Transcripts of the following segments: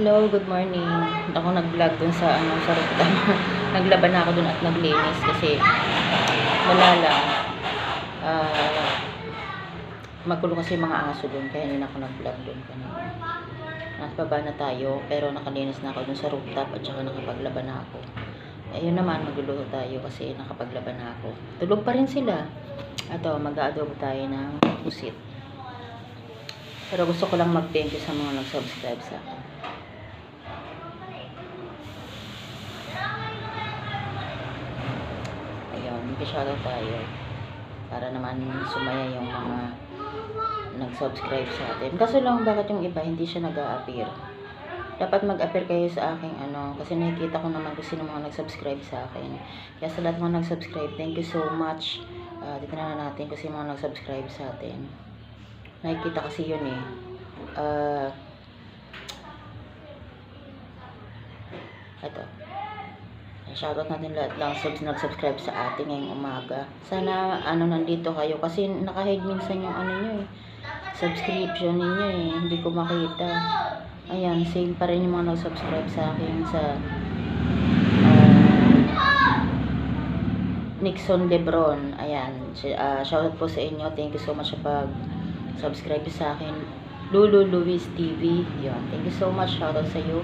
Hello, good morning. Ako nag-vlog dun sa ano sa rooftop. Naglaban na ako dun at naglinis kasi wala lang. Ah, magulo kasi mga aso dun kaya hindi ako nag-vlog dun kanina. Nasa baba na tayo pero nakalinis na ako dun sa rooftop at saka nakapaglaban na ako. Ayun naman, magluluto tayo kasi nakapaglaban na ako. Tulog pa rin sila. Ato, mag-aadobo tayo ng pusit. Pero gusto ko lang mag-thank you sa mga nag-subscribe sa akin. Ayun, mag-shoutout tayo. Para naman sumaya yung mga nag-subscribe sa atin. Kaso lang, bakit yung iba hindi siya nag-a-appear? Dapat mag-appear kayo sa aking ano, kasi nakikita ko naman kung sino mga nag-subscribe sa akin. Kaya sa lahat mga nag-subscribe, thank you so much. Uh, dito na natin kasi mga nag-subscribe sa atin. Nakikita kasi yun eh. Ah, ito. Shoutout natin lahat lang subs nag-subscribe sa atin ngayong umaga. Sana ano nandito kayo kasi naka-hide minsan yung ano nyo eh. Subscription ninyo eh. Hindi ko makita. Ayan, same pa rin yung mga nag-subscribe sa akin sa ah, Nixon Lebron. Ayan. ah, shoutout po sa inyo. Thank you so much sa pag subscribe sa akin. Lulu Luis TV. Yun. Thank you so much. Shoutout sa iyo.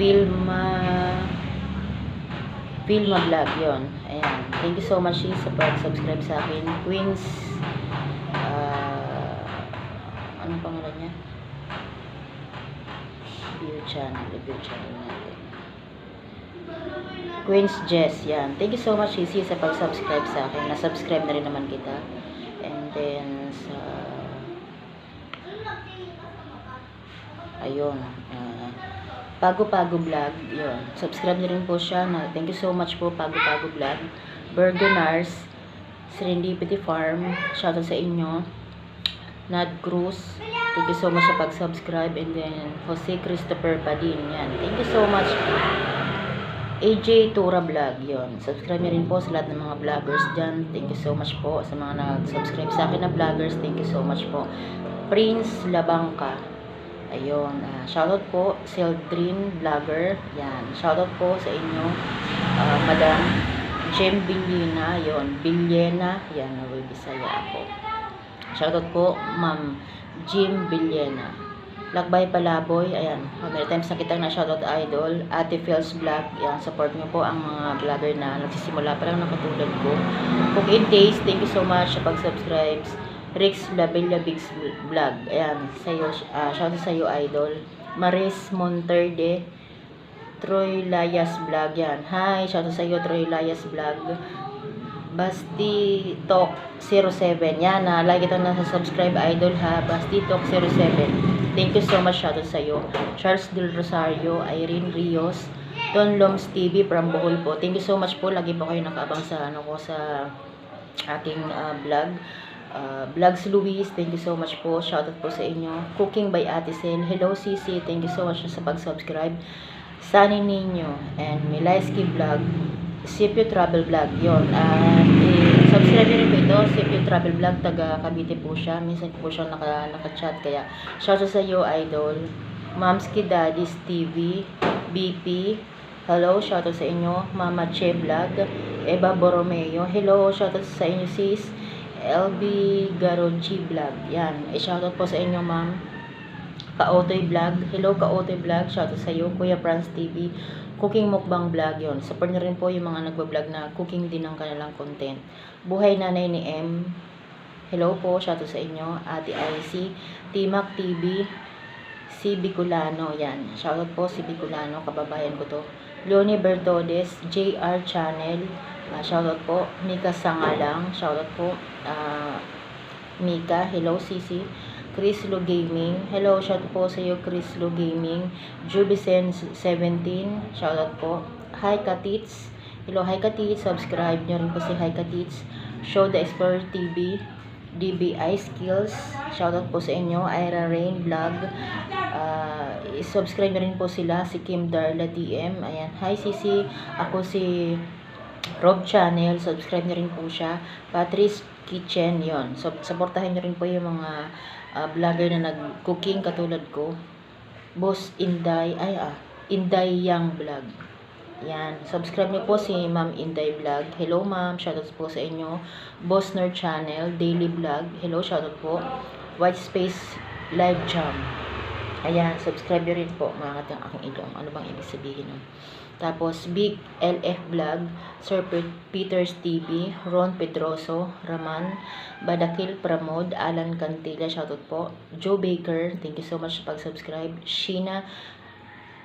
Vilma Vilma Vlog. Yun. Ayan. Thank you so much sa pag-subscribe sa akin. Queens ah anong pangalan niya? View channel. View channel natin. Queens Jess, yan. Thank you so much, Sisi, sa pag-subscribe sa akin. Na-subscribe na rin naman kita. And then, sa... Ayun. Ah, Pago-Pago Vlog. Yun. Subscribe na rin po siya. Na, thank you so much po, Pago-Pago Vlog. Bergenars. Serendipity Farm. Shoutout sa inyo. Nad Cruz. Thank you so much sa pag-subscribe. And then, Jose Christopher Padin. Yan. Thank you so much. AJ Tura Vlog, yon. Subscribe niyo rin po sa lahat ng mga vloggers dyan. Thank you so much po sa mga nag-subscribe sa akin na vloggers. Thank you so much po. Prince Labangka. Ayun. Uh, shoutout po. Seldrin Vlogger. Yan. Shoutout po sa inyo. ah, Madam Jem Billina. Yon. Billena. Yan. Naway Bisaya ako. Shoutout po. Ma'am Jim Billena. Lakbay Palaboy, ayan. Many times na kitang na shoutout idol. Ate Phil's Vlog, ayan. Support niyo po ang mga vlogger na nagsisimula pa lang na katulad ko. Cook and Taste, thank you so much sa pag-subscribe. Rix Labella Bigs Vlog, ayan. Sa'yo, uh, shoutout sa iyo idol. Maris Monterde, Troy Layas Vlog, yan. Hi, shoutout sa iyo Troy Layas Vlog. Basti Talk 07. Yan, like ito na sa subscribe idol ha. Basti Talk 07. Thank you so much shoutout sa iyo. Charles Del Rosario, Irene Rios, Don Loms TV from Bohol po. Thank you so much po. Lagi po kayo nakaabang sa ano ko sa aking ah, vlog. Uh, Vlogs Luis, thank you so much po. Shoutout po sa inyo. Cooking by Ate Sen. Hello Sisi, thank you so much sa pag-subscribe. Sunny Nino and Milaiski Vlog. Sipio Travel Vlog, yon. At eh, subscribe rin po ito, Sipio Travel Vlog, taga Cavite po siya. Minsan po siya naka, naka-chat, kaya shoutout sa iyo, idol. Mamski Daddy's TV, BP, hello, shoutout sa inyo. Mama Che Vlog, Eva Borromeo, hello, shoutout sa inyo sis. LB Garonchi Vlog, yan. E shoutout po sa inyo, ma'am. Kaotoy Vlog. Hello, Kaotoy Vlog. Shoutout sa iyo, Kuya Franz TV. Cooking Mukbang Vlog yon. Support niyo rin po yung mga nagbablog na cooking din ng kanilang content. Buhay Nanay ni M. Hello po, shoutout sa inyo. Ate IC. Timac TV. Si Bicolano, yan. Shoutout po si Bicolano, kababayan ko to. Leonie Bertodes, JR Channel. Ah, shoutout po. Mika Sangalang. Shoutout po. Ah, Mika. Hello, Sisi. Chris Lo Gaming. Hello, shout po sa iyo Chris Lo Gaming. Jubicen 17, shout out po. Hi Katits. Hello, hi Katits. Subscribe niyo rin po si Hi Katits. Show the Explorer TV. DBI Skills. Shout out po sa inyo. Ira Rain Vlog. Uh, subscribe niyo rin po sila. Si Kim Darla DM. Ayan. Hi Sisi. Ako si Rob Channel. Subscribe niyo rin po siya. Patrice Kitchen. yon So, supportahan niyo rin po yung mga ah, vlogger na nag-cooking katulad ko. Boss Inday, ay ah, Inday Yang Vlog. Yan, subscribe niyo po si Ma'am Inday Vlog. Hello ma'am, shoutout po sa inyo. Boss Nerd Channel, Daily Vlog. Hello, shoutout po. White Space Live Jam. Ayan, subscribe rin po mga katang aking ilong. Ano bang ibig sabihin nun? Tapos, Big LF Vlog, Sir Pe- Peters TV, Ron Pedroso, Raman, Badakil Pramod, Alan Cantilla, shoutout po. Joe Baker, thank you so much sa pag-subscribe. Sheena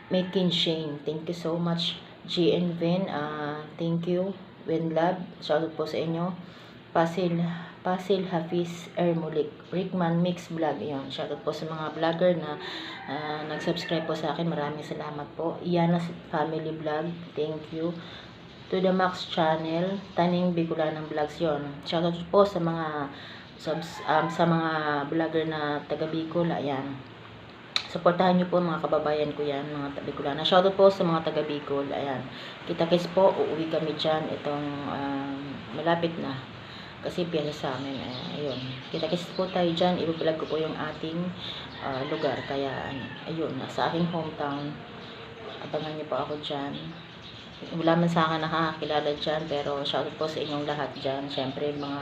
Makin Shane, thank you so much. GN Vin, ah, thank you. Winlab, shoutout po sa inyo. Pasil, Pasil Hafiz Ermulik, Rickman Mix Vlog, yun. Shoutout po sa mga vlogger na ah, nag-subscribe po sa akin. Maraming salamat po. Iana Family Vlog, thank you. To the Max Channel, Taning Bicolanang Vlogs yon. Shoutout po sa mga subs, um, sa mga vlogger na taga Bicol, ayan. Suportahan niyo po mga kababayan ko yan, mga Bicolana. Shoutout po sa mga taga Bicol, ayan. Kita-kis po, uuwi kami dyan, itong um, malapit na. Kasi piyasa sa amin, eh, ayun. Kita-kis po tayo dyan, ibablog ko po yung ating ah, lugar. Kaya, ano, ayun, sa aking hometown, abangan niyo po ako dyan. Wala man sa akin nakakakilala dyan, pero shoutout po sa inyong lahat dyan. Siyempre, mga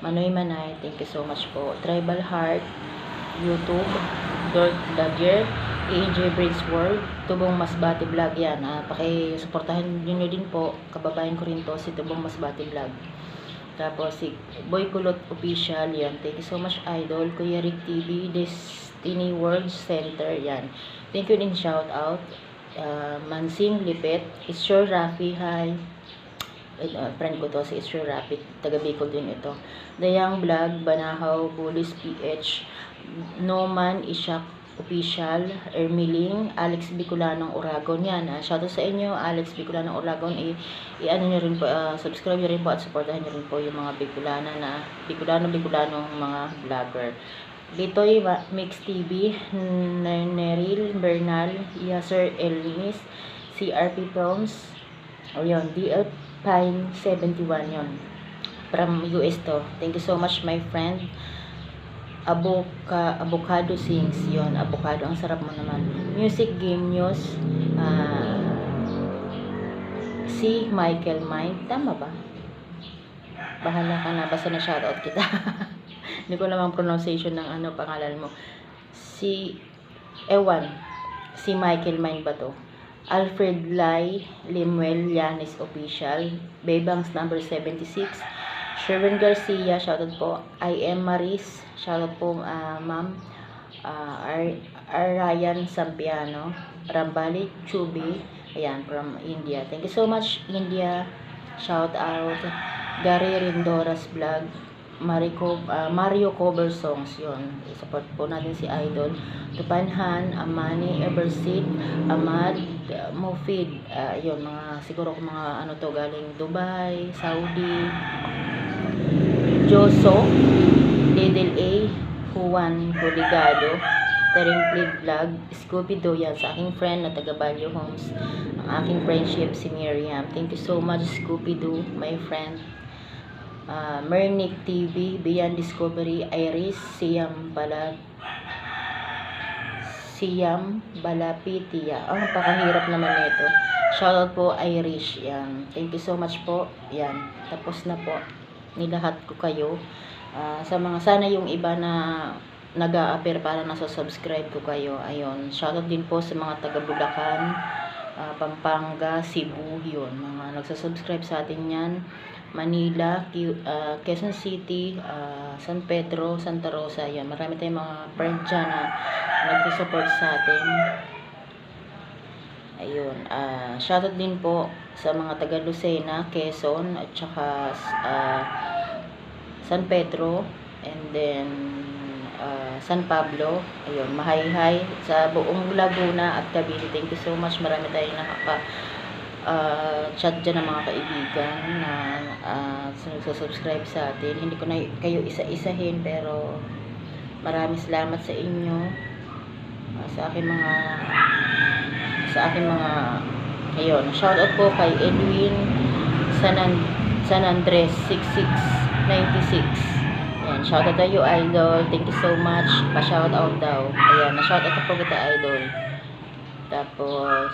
Manoy Manay, thank you so much po. Tribal Heart, YouTube, Dirt Vlogger, AJ Braids World, Tubong Masbati Vlog yan. Ah, paki-suportahan niyo din po, kababayan ko rin to, si Tubong Masbati Vlog. Tapos si Boy Kulot Official, yan. Thank you so much, Idol. Kuya Rick TV, Destiny World Center, yan. Thank you din, shout out. Uh, Mansing Lipet, Isure Rafi, hi. Uh, friend ko to, si Isure Rafi, taga Bicol din ito. Dayang Vlog, Banahaw, Bullis PH, Noman Ishak Official, Ermiling, Alex Bicolanong Oragon yan. Ah, shoutout sa inyo, Alex Bicolanong Oragon. I, i-ano nyo rin po, ah, subscribe nyo rin po at supportahan nyo rin po yung mga Bicolana na, Bicolano, Bicolanong mga vlogger. Bitoy Ma- Mix TV, Neril Bernal, Yasser Elmis, CRP Proms, o yun, DL Pine 71 yun. From US to. Thank you so much my friend. Avoca, avocado sings yon avocado ang sarap mo naman. Music game news ah, si Michael Mind tama ba? Bahala ka na. Basta na shoutout kita. Hindi ko naman pronunciation ng ano pangalan mo. Si ewan. Si Michael Mind ba to? Alfred Lai Limuel Yanis Official. Bebangs number 76 Sherwin Garcia, shoutout po. I am Maris, shoutout po ah, ma'am. Ah, Ar Arayan Sampiano, Rambali Chubi, ayan, from India. Thank you so much, India. Shout out. Gary Rindoras Vlog, Marico, ah, Mario Cover Songs, yon Support po natin si Idol. Tupanhan, Amani, Everseed, Ahmad, ah, Mufid, ah, yun, mga, siguro kung mga ano to, galing Dubai, Saudi, Joso, Lidl A, Juan Coligado, Teringplid Vlog, Scooby Doo yan sa aking friend na taga Balyo Homes, ang aking friendship si Miriam. Thank you so much Scooby Doo, my friend. Uh, Mernick TV, Beyond Discovery, Iris, Siam Balag, Siam Balapitia. Oh, napakahirap naman nito. Shoutout po Irish. Yan. Thank you so much po. Yan. Tapos na po. Nilahat ko kayo. Ah, sa mga sana yung iba na nag appear para nasa subscribe ko kayo. Ayun. Shoutout din po sa mga taga Bulacan, ah, Pampanga, Cebu, yun. Mga nagsasubscribe sa atin yan. Manila, Q- ah, Quezon City, ah, San Pedro, Santa Rosa, yan. Marami tayong mga friend dyan na nagsusupport sa atin. Ayun. ah shoutout din po sa mga taga Lucena, Quezon, at saka ah, San Pedro, and then ah, San Pablo. Ayun, mahayhay sa buong Laguna at Cavite. Thank you so much. Marami tayong nakaka ah, chat dyan ng mga kaibigan na uh, subscribe sa atin. Hindi ko na kayo isa-isahin pero maraming salamat sa inyo sa aking mga sa aking mga ayun, shout out po kay Edwin San, An- San Andres 6696 Ayan, shout out tayo idol thank you so much pa shout out daw ayan, na shout out po kita idol Tapos,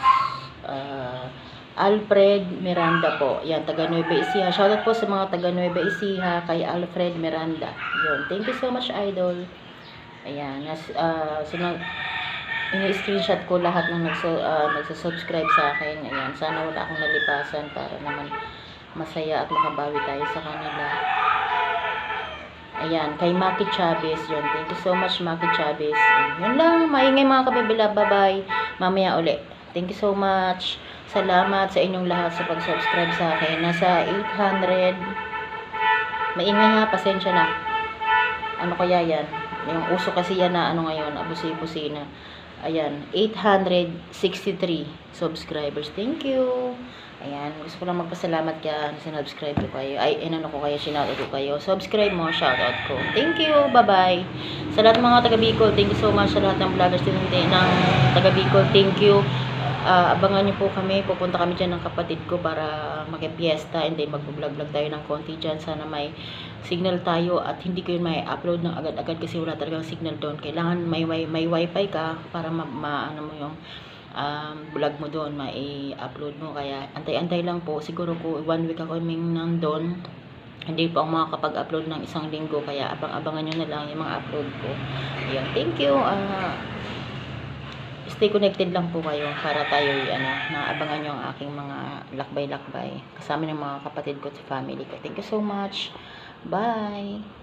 ah, Alfred Miranda po. Yan, taga Nueva Ecija. Shoutout po sa mga taga Nueva Ecija kay Alfred Miranda. Yun. Thank you so much, idol. Ayan. Nas, ah, sunod, ini-screenshot ko lahat ng ah, nagsasubscribe sa akin. Ayan. Sana wala akong nalipasan para naman masaya at makabawi tayo sa kanila. Ayan, kay Maki Chavez, yun. Thank you so much, Maki Chavez. Yun lang, maingay mga kabibila. Bye-bye. Mamaya uli. Thank you so much. Salamat sa inyong lahat sa pag-subscribe sa akin. Nasa 800. Maingay ha, pasensya na. Ano kaya yan? Yung uso kasi yan na ano ngayon, abusi-busi na. Ayan, 863 subscribers. Thank you. Ayan, gusto ko lang magpasalamat kaya sinubscribe ko kayo. Ay, inano ko kayo, sinoutout ko kayo. Subscribe mo, shoutout ko. Thank you, bye-bye. Sa lahat mga taga Bicol, thank you so much sa lahat ng vloggers din ng taga Bicol. Thank you. Ah, abangan niyo po kami. Pupunta kami dyan ng kapatid ko para makipiesta and then mag-vlog-vlog tayo ng konti dyan. Sana may signal tayo at hindi ko yun may upload ng agad-agad kasi wala talagang signal doon. Kailangan may, may, may wifi ka para ma, ma ano mo yung um, vlog mo doon, mai-upload mo. Kaya antay-antay lang po. Siguro ko one week ako kaming nandun. Hindi po ako makakapag-upload ng isang linggo. Kaya abang-abangan nyo na lang yung mga upload ko. Ayan. Thank you. ah stay connected lang po kayo para tayo ano, naabangan nyo ang aking mga lakbay-lakbay kasama ng mga kapatid ko at family ko. Thank you so much. Bye!